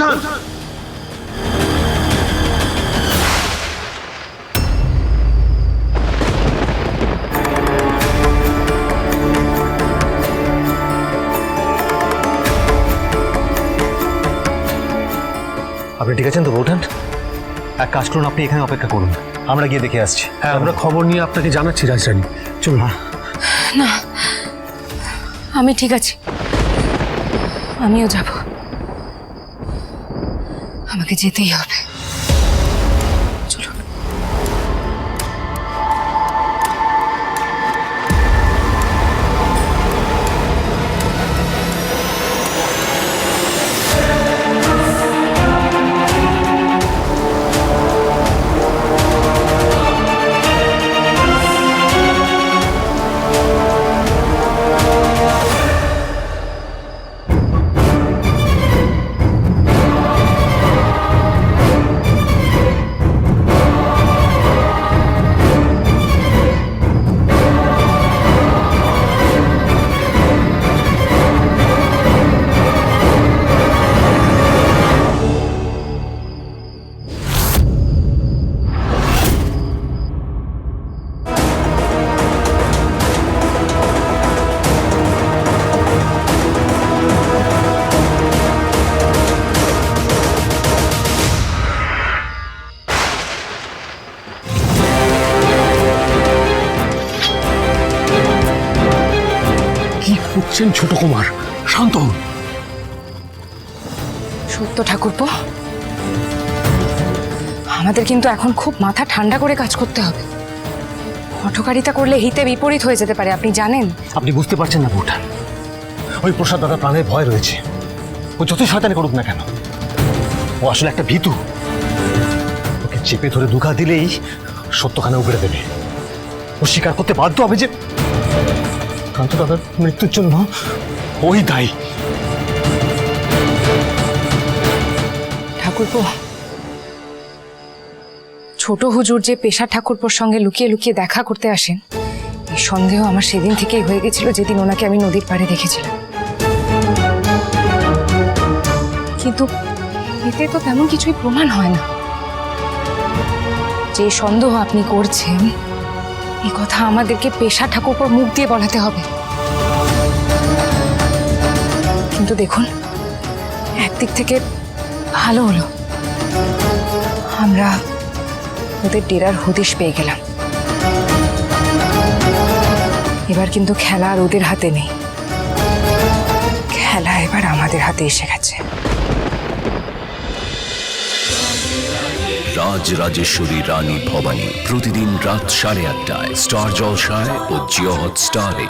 বৌঠান আপনি ঠিক আছেন তো বৌঠান? এক কাজ করুন আপনি এখানে অপেক্ষা করুন। আমরা গিয়ে দেখে আসছি। হ্যাঁ আমরা খবর নিয়ে আপনাকে জানাচ্ছি রাজরানী। চলুন। না আমি ঠিক আছি। আমিও যাব। আমাকে যেতেই হবে। কি ছোট কুমার। শান্ত হন সত্য ঠাকুরপো আমাদের কিন্তু এখন খুব মাথা ঠান্ডা করে কাজ করতে হবে। হঠকারিতা করলে হিতে বিপরীত হয়ে যেতে পারে আপনি জানেন? আপনি বুঝতে পারছেন না বৌঠান ওই প্রসাদ দাদা প্রাণের ভয় রয়েছে। ও যতই শয়তানি করুক না কেন ও আসলে একটা ভীতু। ওকে চেপে ধরে দুঘা দিলেই সত্যখানে উগড়ে দেবে। ও স্বীকার করতে বাধ্য হবে যে কান্ত দাদার মৃত্যুর জন্য। ওই দায়ী ঠাকুরপো ছোট হুজুর যে পেশা ঠাকুরপোর সঙ্গে লুকিয়ে লুকিয়ে দেখা করতে আসেন এই সন্দেহ আমার সেদিন থেকেই হয়ে গেছিল যেদিন ওনাকে আমি নদীর পাড়ে দেখেছিলাম। কিন্তু এতে তো তেমন কিছুই প্রমাণ হয় না। যে সন্দেহ আপনি করছেন এই কথা আমাদেরকে পেশা ঠাকুরপোর মুখ দিয়ে বলাতে হবে। কিন্তু দেখুন, একদিক থেকে ভালো হলো। আমরা ওদের ডেরার হদিশ পেয়ে গেলাম। এবার কিন্তু খেলা আর ওদের হাতে নেই। খেলা এবার আমাদের হাতে এসে গেছে। রাজ রাজেশ্বরী রানী ভবানী প্রতিদিন রাত সাড়ে আটটায় স্টার জলসায় ও জিওহট স্টারে